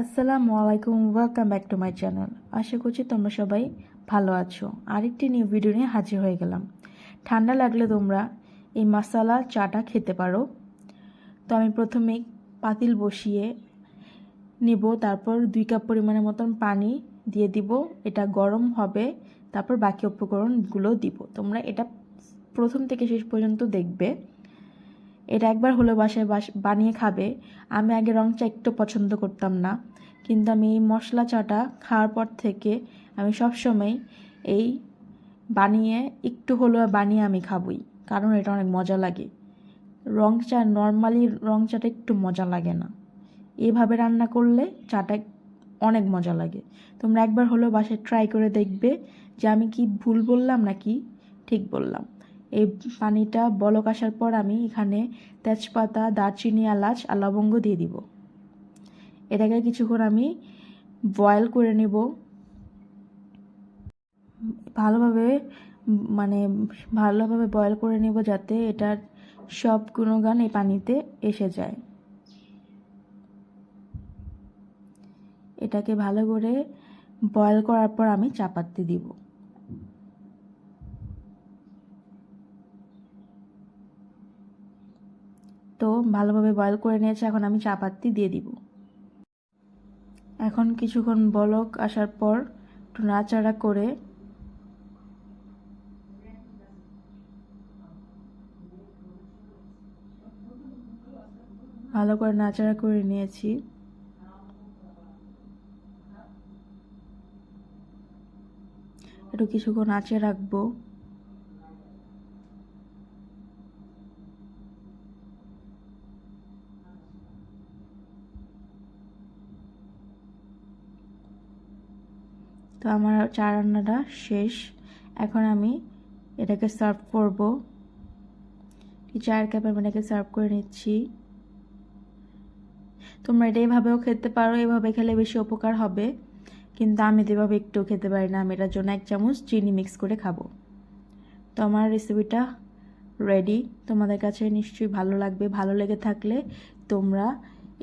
আসসালামু আলাইকুম welcome back to my channel আশা করছি তোমরা সবাই ভালো আছো। আরেকটি নিউ ভিডিও নিয়ে হাজির হয়ে গেলাম। ঠান্ডা লাগলে তোমরা এই মশালা চাটা খেতে পারো। তো আমি প্রথমে পাতিল বসিয়ে নেব, তারপর দুই কাপ পরিমাণের মতন পানি দিয়ে দিব। এটা গরম হবে, তারপর বাকি উপকরণগুলো দিব। তোমরা এটা প্রথম থেকে শেষ পর্যন্ত দেখবে। এটা একবার হলো বাসায় বাস, বানিয়ে খাবে। আমি আগে রং চা একটু পছন্দ করতাম না। কিন্তু আমি এই মশলা চাটা খাওয়ার পর থেকে আমি সব সময় এই বানিয়ে, একটু হলেও বানিয়ে আমি খাবই। কারণ এটা অনেক মজা লাগে। রং চা, নর্মালি রং চাটা একটু মজা লাগে না। এভাবে রান্না করলে চাটা অনেক মজা লাগে। তোমরা একবার হলেও বাসায় ট্রাই করে দেখবে যে আমি কি ভুল বললাম নাকি ঠিক বললাম। এই পানিটা বলক আসার পর আমি এখানে তেজপাতা, দারচিনি, এলাচ আর লবঙ্গ দিয়ে দিব। এটাকে কিছুক্ষণ আমি বয়েল করে নেব। ভালোভাবে মানে ভালোভাবে বয়েল করে নেব যাতে এটার সব গুণগান এই পানিতে এসে যায়। এটাকে ভালো করে বয়েল করার পর আমি চাপাতি দিব। তো ভালোভাবে বয়েল করে নিয়েছে, এখন আমি চা পাত্তি দিয়ে দিব। এখন কিছুক্ষণ বলক আসার পর একটু নাড়াচাড়া করে ভালো করে নাড়াচাড়া করে নিয়েছি। একটু কিছুক্ষণ আঁচে রাখব। তো আমার চা রান্নাটা শেষ। এখন আমি এটাকে সার্ভ করব। চায়ের কাপে আমি এটাকে সার্ভ করে নিচ্ছি। তোমরা এটা এভাবেও খেতে পারো, এভাবে খেলে বেশি উপকার হবে। কিন্তু আমি এভাবে একটু খেতে পারি না, আমি এটার জন্য এক চামচ চিনি মিক্স করে খাব। তো আমার রেসিপিটা রেডি তোমাদের কাছে নিশ্চয়ই ভালো লাগবে, ভালো লেগে থাকলে তোমরা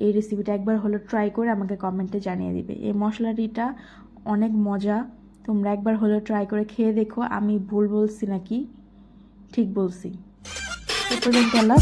এই রেসিপিটা একবার হলো ট্রাই করে আমাকে কমেন্টে জানিয়ে দিবে। এই মশলাটিটা অনেক মজা। তোমরা একবার হলেও ট্রাই করে খেয়ে দেখো। আমি ভুল বলছি নাকি? ঠিক বলছি। এ পর্যন্ত আল্লাহ।